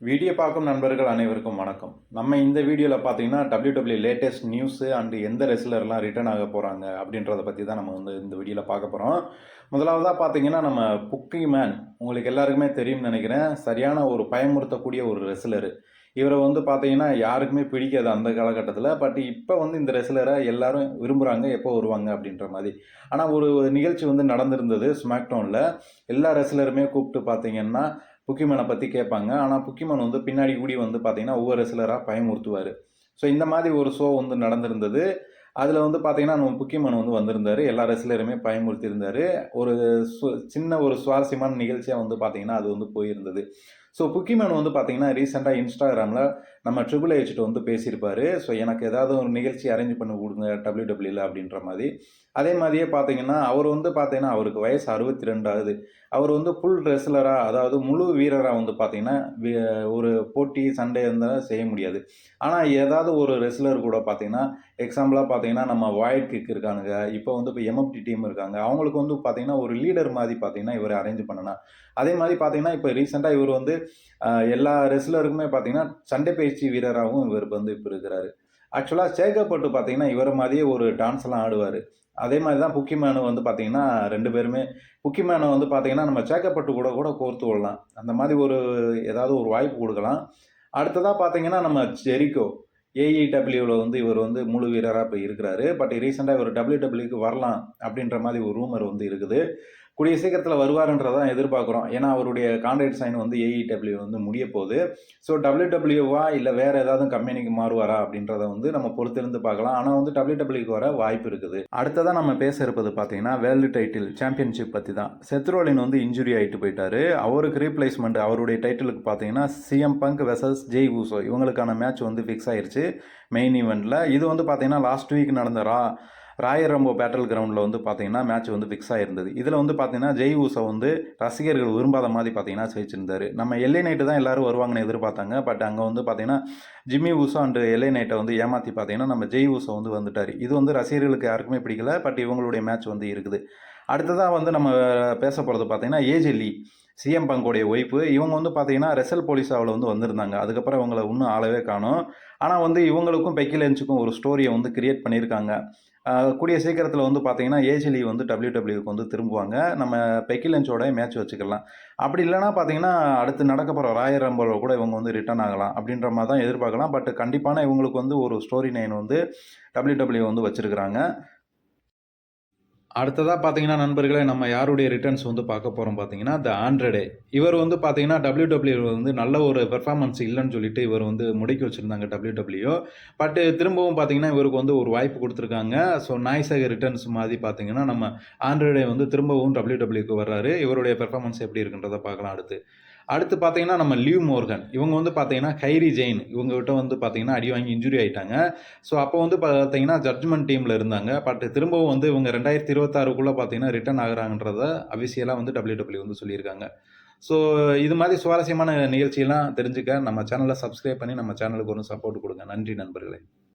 Video பார்க்கும் நண்பர்கள் அனைவருக்கும் வணக்கம். நம்ம இந்த வீடியோவில் பார்த்தீங்கன்னா டபிள்யூ லேட்டஸ்ட் நியூஸு அண்டு எந்த ரெஸ்லர்லாம் ரிட்டர்ன் ஆக போகிறாங்க அப்படின்றத பற்றி தான் நம்ம வந்து இந்த வீடியோவில் பார்க்க போகிறோம் முதலாவதாக பார்த்தீங்கன்னா நம்ம புக்கி மேன். உங்களுக்கு எல்லாருக்குமே தெரியும்னு நினைக்கிறேன். சரியான ஒரு பயமுறுத்தக்கூடிய ஒரு ரெஸ்லரு இவரை வந்து பார்த்தீங்கன்னா யாருக்குமே பிடிக்காது அந்த காலகட்டத்தில். பட் இப்போ வந்து இந்த ரெஸ்லரை எல்லாரும் விரும்புகிறாங்க எப்போ வருவாங்க அப்படின்ற மாதிரி. ஆனால் ஒரு நிகழ்ச்சி வந்து நடந்திருந்தது ஸ்மாக்டவுனில் எல்லா ரெஸ்லருமே கூப்பிட்டு பார்த்தீங்கன்னா புக்கிமனை பற்றி கேட்பாங்க. ஆனால் புக்கிமன் வந்து பின்னாடி கூடி வந்து பார்த்தீங்கன்னா ஒவ்வொரு ரெஸ்லராக பயமுறுத்துவார். ஸோ இந்த மாதிரி ஒரு ஷோ வந்து நடந்திருந்தது. அதில் வந்து பார்த்தீங்கன்னா நம்ம புக்கிமன் வந்து வந்திருந்தார். எல்லா ரெஸ்லருமே பயமுறுத்தியிருந்தார். ஒரு சின்ன ஒரு சுவாரஸ்யமான நிகழ்ச்சியாக வந்து பார்த்தீங்கன்னா அது வந்து போயிருந்தது. ஸோ புக்கிமேன் வந்து பார்த்தீங்கன்னா ரீசெண்டாக இன்ஸ்டாகிராமில் நம்ம ட்ரிபிள் ஹெச்ட்டு வந்து பேசியிருப்பார். ஸோ எனக்கு ஏதாவது ஒரு நிகழ்ச்சி அரேஞ்ச் பண்ணி கொடுங்க டபிள்யூ டபிள்யூல அப்படின்ற மாதிரி. அதே மாதிரியே பார்த்தீங்கன்னா அவர் வந்து பார்த்தீங்கன்னா அவருக்கு வயசு அறுபத்தி ரெண்டாவது அவர் வந்து ஃபுல் ரெஸ்லராக அதாவது முழு வீரராக வந்து பார்த்தீங்கன்னா ஒரு போட்டி சண்டை இருந்தால் செய்ய முடியாது. ஆனால் ஏதாவது ஒரு ரெஸ்லர் கூட பார்த்தீங்கன்னா எக்ஸாம்பிளாக பார்த்தீங்கன்னா நம்ம வாய்ட் கிக் இருக்கானுங்க. இப்போ வந்து இப்போ எம்எஃப்டி டீம் இருக்காங்க. அவங்களுக்கு வந்து பார்த்தீங்கன்னா ஒரு லீடர் மாதிரி பார்த்தீங்கன்னா இவர் அரேஞ்ச் பண்ணனா அதே மாதிரி பார்த்தீங்கன்னா இப்போ ரீசெண்டாக இவர் வந்து எல்லா ரெஸ்லருக்குமே பார்த்தீங்கன்னா சண்டை பயிற்சி வீரராகவும் இவர் வந்து இப்போ இருக்கிறாரு. ஆக்சுவலாக சேகப்பட்டு பார்த்தீங்கன்னா இவரை மாதிரியே ஒரு டான்ஸ்லாம் ஆடுவார். அதே மாதிரி தான் புக்கிமேனு வந்து பார்த்தீங்கன்னா ரெண்டு பேருமே. புக்கிமேனை வந்து பார்த்தீங்கன்னா நம்ம சேக்கப்பட்டு கூட கூட கோர்த்து விடலாம். அந்த மாதிரி ஒரு ஏதாவது ஒரு வாய்ப்பு கொடுக்கலாம். அடுத்ததாக பார்த்தீங்கன்னா நம்ம செரிக்கோ ஏஇடபிள்யூவில் வந்து இவர் வந்து முழு வீரராக இப்போ இருக்கிறாரு. பட் ரீசெண்டாக இவர் டபிள்யூ டபிள்யூக்கு வரலாம் அப்படின்ற மாதிரி ஒரு ரூமர் வந்து இருக்குது. கூடிய சீக்கிரத்தில் வருவாருன்றதான் எதிர்பார்க்குறோம். ஏன்னா அவருடைய கான்ட்ராக்ட் சைன் வந்து ஏஇடபிள்யூ வந்து முடிய போகுது. ஸோ டபிள்யூ டபிள்யூவா இல்லை வேறு ஏதாவது கம்பெனிக்கு மாறுவாரா அப்படின்றத வந்து நம்ம பொறுத்திருந்து பார்க்கலாம். ஆனால் வந்து டபிள்யூ டபிள்யூக்கு வர வாய்ப்பு இருக்குது. அடுத்ததாக நம்ம பேச இருப்பது பார்த்தீங்கன்னா வேர்ல்டு டைட்டில் சாம்பியன்ஷிப் பற்றி தான். செத்ரோலின் வந்து இன்ஜுரி ஆகிட்டு போயிட்டாரு. அவருக்கு ரீப்ளேஸ்மெண்ட் அவருடைய டைட்டிலுக்கு பார்த்தீங்கன்னா CM Punk versus Jey Uso இவங்களுக்கான மேட்ச் வந்து ஃபிக்ஸ் ஆயிடுச்சு மெயின் ஈவெண்ட்டில் இது வந்து பார்த்தீங்கன்னா லாஸ்ட் வீக் நடந்த ரா ராயர் ரம்போ பேட்டல் கிரவுண்டில் வந்து பார்த்தீங்கன்னா மேட்ச் வந்து ஃபிக்ஸ் ஆகிருந்தது இதில் வந்து பார்த்தீங்கன்னா ஜெய் ஊசா வந்து ரசிகர்கள் விரும்பாத மாதிரி பார்த்தீங்கன்னா ஜெயிச்சிருந்தாரு நம்ம எல்லை நைட்டு தான் எல்லோரும் வருவாங்கன்னு எதிர்பார்த்தாங்க. பட் அங்கே வந்து பார்த்தீங்கன்னா ஜிம்மி ஊசா அண்டு எல்லை நைட்டை வந்து ஏமாற்றி பார்த்தீங்கன்னா நம்ம ஜெய் ஊசா வந்து வந்துட்டார். இது வந்து ரசிகர்களுக்கு யாருக்குமே பிடிக்கல. பட் இவங்களுடைய மேட்ச் வந்து இருக்குது. அடுத்ததாக வந்து நம்ம பேச போகிறது பார்த்தீங்கன்னா ஏஜெல்லி சிஎம் பங்குடைய ஒய்ஃபு இவங்க வந்து பார்த்தீங்கன்னா ரெசல் போலீஸாவில் வந்து வந்திருந்தாங்க. அதுக்கப்புறம் இவங்களை இன்னும் ஆளவே காணும். ஆனால் வந்து இவங்களுக்கும் பெக்கிலென்ஸுக்கும் ஒரு ஸ்டோரியை வந்து கிரியேட் பண்ணியிருக்காங்க. கூடிய சீக்கிரத்தில் வந்து பார்த்தீங்கன்னா ஏஜிலி வந்து டபிள்யூ டபிள்யூக்கு வந்து திரும்புவாங்க. நம்ம பெக்கிலென்ஸோட மேட்ச் வச்சுக்கலாம். அப்படி இல்லைன்னா பார்த்தீங்கன்னா அடுத்து நடக்க போகிற ராயர் ரம்பலில் கூட இவங்க வந்து ரிட்டர்ன் ஆகலாம் அப்படின்ற மாதிரி தான் எதிர்பார்க்கலாம். பட் கண்டிப்பான இவங்களுக்கு வந்து ஒரு ஸ்டோரி நைன் வந்து டபிள்யூ டபிள்யூ வந்து வச்சுருக்கிறாங்க. அடுத்ததாக பார்த்தீங்கன்னா நண்பர்களே நம்ம யாருடைய ரிட்டர்ன்ஸ் வந்து பார்க்க போகிறோம் பார்த்தீங்கன்னா த ஆண்ட்ரடே இவர் வந்து பார்த்தீங்கன்னா டபிள்யூ டபிள்யூ வந்து நல்ல ஒரு பெர்ஃபார்மன்ஸ் இல்லைன்னு சொல்லிட்டு இவர் வந்து முடக்கி வச்சுருந்தாங்க டபிள்யூ டபிள்யூ பட் திரும்பவும் பார்த்தீங்கன்னா இவருக்கு வந்து ஒரு வாய்ப்பு கொடுத்துருக்காங்க. ஸோ நாய்ஸக ரிட்டர்ன்ஸ் மாதிரி பார்த்தீங்கன்னா நம்ம ஆண்ட்ரடே வந்து திரும்பவும் டபிள்யூ டபிள்யூக்கு வர்றாரு. இவருடைய பெர்ஃபார்மன்ஸ் எப்படி இருக்குன்றதை பார்க்கலாம் அடுத்து. அடுத்து பார்த்தீங்கன்னா நம்ம லீவ் மோர்கன். இவங்க வந்து பார்த்தீங்கன்னா ஹைரி ஜெயின். இவங்ககிட்ட வந்து பார்த்தீங்கன்னா அடி வாங்கி இன்ஜுரி ஆயிட்டாங்க. ஸோ அப்போ வந்து பார்த்தீங்கன்னா ஜட்ஜ்மெண்ட் டீமில் இருந்தாங்க. பட் திரும்பவும் வந்து இவங்க ரெண்டாயிரத்தி இருபத்தாறுக்குள்ளே பார்த்தீங்கன்னா ரிட்டர்ன் ஆகுறாங்கன்றத அபிஷியலாக வந்து டபிள்யூ டபிள்யூ வந்து சொல்லியிருக்காங்க. ஸோ இது மாதிரி சுவாரஸ்யமான நிகழ்ச்சியெல்லாம் தெரிஞ்சுக்க நம்ம சேனலை சப்ஸ்கிரைப் பண்ணி நம்ம சேனலுக்கு ஒரு சப்போர்ட் கொடுங்க. நன்றி நண்பர்களே.